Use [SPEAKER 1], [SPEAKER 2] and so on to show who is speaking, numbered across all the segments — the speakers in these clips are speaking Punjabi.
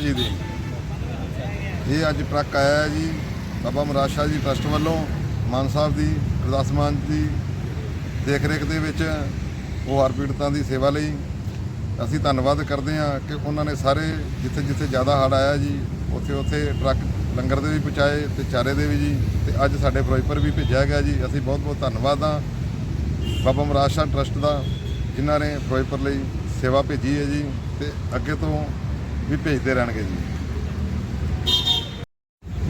[SPEAKER 1] ਜੀ ਦੀ ਇਹ ਅੱਜ ਟਰੱਕ ਆਇਆ ਹੈ ਜੀ ਬਾਬਾ ਮੁਰਾਦ ਸ਼ਾਹ ਜੀ ਟਰਸਟ ਵੱਲੋਂ ਮਾਨ ਸਾਹਿਬ ਦੀ, ਗੁਰਦਾਸ ਮਾਨ ਦੀ ਦੇਖ ਰੇਖ ਦੇ ਵਿੱਚ ਉਹ ਹਰ ਪੀੜਤਾਂ ਦੀ ਸੇਵਾ ਲਈ ਅਸੀਂ ਧੰਨਵਾਦ ਕਰਦੇ ਹਾਂ ਕਿ ਉਹਨਾਂ ਨੇ ਸਾਰੇ ਜਿੱਥੇ ਜਿੱਥੇ ਜ਼ਿਆਦਾ ਹੜ੍ਹ ਆਇਆ ਜੀ ਉੱਥੇ ਉੱਥੇ ਟਰੱਕ ਲੰਗਰ ਦੇ ਵੀ ਪਹੁੰਚਾਏ ਤੇ ਚਾਰੇ ਦੇ ਵੀ ਜੀ, ਤੇ ਅੱਜ ਸਾਡੇ ਫਿਰੋਜ਼ਪੁਰ ਵੀ ਭੇਜਿਆ ਗਿਆ ਜੀ। ਅਸੀਂ ਬਹੁਤ ਬਹੁਤ ਧੰਨਵਾਦ ਹਾਂ ਬਾਬਾ ਮੁਰਾਦ ਸ਼ਾਹ ਟਰਸਟ ਦਾ, ਜਿਨ੍ਹਾਂ ਨੇ ਫਿਰੋਜ਼ਪੁਰ ਲਈ ਸੇਵਾ ਭੇਜੀ ਹੈ ਜੀ, ਤੇ ਅੱਗੇ ਤੋਂ ਵੀ ਭੇਜਦੇ ਰਹਿਣਗੇ ਜੀ।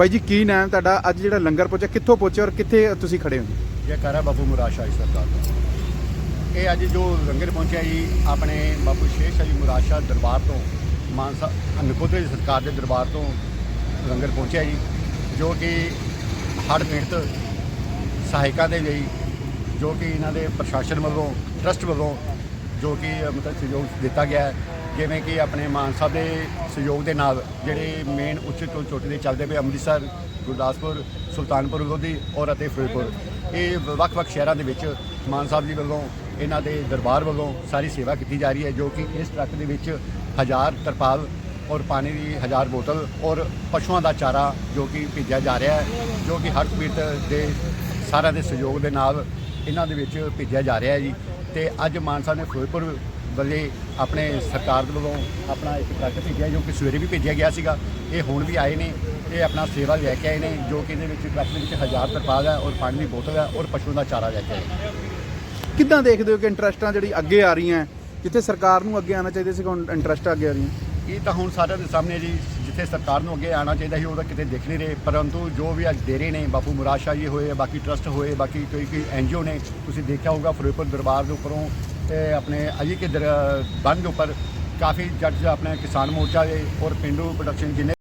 [SPEAKER 2] ਬਾਈ ਜੀ ਕੀ ਨਾਮ ਤੁਹਾਡਾ? ਅੱਜ ਜਿਹੜਾ ਲੰਗਰ ਪਹੁੰਚਿਆ ਕਿੱਥੋਂ ਪਹੁੰਚਿਆ ਔਰ ਕਿੱਥੇ ਤੁਸੀਂ ਖੜੇ ਹੋ? ਜੀ
[SPEAKER 3] ਇਹ ਕਰਾ ਬਾਬੂ ਮੁਰਾਦ ਸ਼ਾਹੀ ਸਰਦਾਰ ਦਾ ਇਹ ਅੱਜ ਜੋ ਲੰਗਰ ਪਹੁੰਚਿਆ ਜੀ ਆਪਣੇ ਬਾਬੂ ਸ਼ੇਖ ਜੀ ਮੁਰਾਦ ਸ਼ਾਹ ਦਰਬਾਰ ਤੋਂ ਮਾਨਸਾ ਨਕੋਦਰ ਸਰਕਾਰ ਦੇ ਦਰਬਾਰ ਤੋਂ ਲੰਗਰ ਪਹੁੰਚਿਆ ਜੀ ਜੋ ਕਿ ਹੜ੍ਹ ਪੀੜਤ ਸਹਾਇਕਾਂ ਦੇ ਲਈ ਜੋ ਕਿ ਇਹਨਾਂ ਦੇ ਪ੍ਰਸ਼ਾਸਨ ਵੱਲੋਂ ਟਰਸਟ ਵੱਲੋਂ ਜੋ ਕਿ ਅ, ਮਤਲਬ ਸਹਿਯੋਗ ਦਿੱਤਾ ਗਿਆ ਹੈ। ਜਿਵੇਂ ਕਿ ਆਪਣੇ ਮਾਨ ਸਾਹਿਬ ਦੇ ਸਹਿਯੋਗ ਦੇ ਨਾਲ ਜਿਹੜੇ ਮੇਨ ਉੱਚੇ ਤੋਂ ਚੋਟੀ ਦੇ ਚੱਲਦੇ ਪਏ ਅੰਮ੍ਰਿਤਸਰ, ਗੁਰਦਾਸਪੁਰ, ਸੁਲਤਾਨਪੁਰ ਲੋਧੀ ਔਰ ਅਤੇ ਫਿਰੋਜ਼ਪੁਰ। ਇਹ ਵੱਖ-ਵੱਖ ਸ਼ਹਿਰਾਂ ਦੇ ਵਿੱਚ ਮਾਨ ਸਾਹਿਬ ਜੀ ਵੱਲੋਂ ਇਹਨਾਂ ਦੇ ਦਰਬਾਰ ਵੱਲੋਂ ਸਾਰੀ ਸੇਵਾ ਕੀਤੀ ਜਾ ਰਹੀ ਹੈ, ਜੋ ਕਿ ਇਸ ਟਰੱਕ ਦੇ ਵਿੱਚ ਹਜ਼ਾਰ ਤਰਪਾਲ ਔਰ ਪਾਣੀ ਦੀ ਹਜ਼ਾਰ ਬੋਤਲ ਔਰ ਪਸ਼ੂਆਂ ਦਾ ਚਾਰਾ ਜੋ ਕਿ ਭੇਜਿਆ ਜਾ ਰਿਹਾ ਹੈ, ਜੋ ਕਿ ਹਰ ਪੀੜਤ ਦੇ ਸਾਰਿਆਂ ਦੇ ਸਹਿਯੋਗ ਦੇ ਨਾਲ ਇਹਨਾਂ ਦੇ ਵਿੱਚ ਭੇਜਿਆ ਜਾ ਰਿਹਾ ਹੈ ਜੀ। ਤੇ ਅੱਜ ਮਾਨਸਾ ਨੇ ਫਿਰੋਜ਼ਪੁਰ ਵੱਲੇ ਆਪਣੇ ਸਰਕਾਰ ਦੇ ਵੱਲੋਂ ਆਪਣਾ ਇੱਕ ਟਰੱਕ ਭੇਜਿਆ ਜੋ ਕਿ ਸਵੇਰੇ ਵੀ ਭੇਜਿਆ ਗਿਆ ਸੀਗਾ। ਇਹ ਹੁਣ ਵੀ ਆਏ ਨੇ ਇਹ ਆਪਣਾ ਸੇਵਾ ਲੈ ਕੇ ਆਏ ਨੇ ਜੋ ਕਿ ਇਹਦੇ ਵਿੱਚ ਟਰੱਕ ਦੇ ਵਿੱਚ ਹਜ਼ਾਰ ਤਰਪਾਲ ਹੈ ਔਰ ਪਾਣੀ ਦੀ ਬੋਤਲ ਹੈ ਔਰ ਪਸ਼ੂ ਦਾ ਚਾਰਾ ਲੈ ਕੇ ਆਏ।
[SPEAKER 2] ਕਿੱਦਾਂ ਦੇਖਦੇ ਹੋ ਕਿ ਇੰਟਰਸਟਾਂ ਜਿਹੜੀ ਅੱਗੇ ਆ ਰਹੀਆਂ ਜਿੱਥੇ ਸਰਕਾਰ ਨੂੰ ਅੱਗੇ ਆਉਣਾ ਚਾਹੀਦਾ ਸੀ ਹੁਣ ਇੰਟਰਸਟ ਅੱਗੇ ਆ ਰਹੀਆਂ?
[SPEAKER 3] ਇਹ ਤਾਂ ਹੁਣ ਸਾਰਿਆਂ ਦੇ ਸਾਹਮਣੇ ਜੀ ਜਿੱਥੇ ਸਰਕਾਰ ਨੂੰ ਅੱਗੇ ਆਉਣਾ ਚਾਹੀਦਾ ਸੀ ਉਹਦਾ ਕਿਤੇ ਦਿਖ ਨਹੀਂ ਰਹੇ। ਪਰੰਤੂ ਜੋ ਵੀ ਅੱਜ ਦੇ ਰਹੇ ਨੇ ਬਾਪੂ ਮੁਰਾਦ ਸ਼ਾਹ ਜੀ ਹੋਏ ਬਾਕੀ ਟਰਸਟ ਹੋਏ ਬਾਕੀ ਕੋਈ ਕੋਈ ਐਨਜੀਓ ਨੇ ਤੁਸੀਂ ਦੇਖਿਆ ਹੋਊਗਾ ਫਿਰੋਜ਼ਪੁਰ ਦਰਬਾਰ ਦੇ ਉੱਪਰੋਂ ਤੇ ਆਪਣੇ ਅਜੀ ਕੇ ਬੰਦ ਉੱਪਰ ਕਾਫੀ ਜੱਟ, ਆਪਣੇ ਕਿਸਾਨ ਮੋਰਚਾ ਦੇ ਔਰ ਪਿੰਡੂ ਪ੍ਰੋਡਕਸ਼ਨ ਜਿੰਨੇ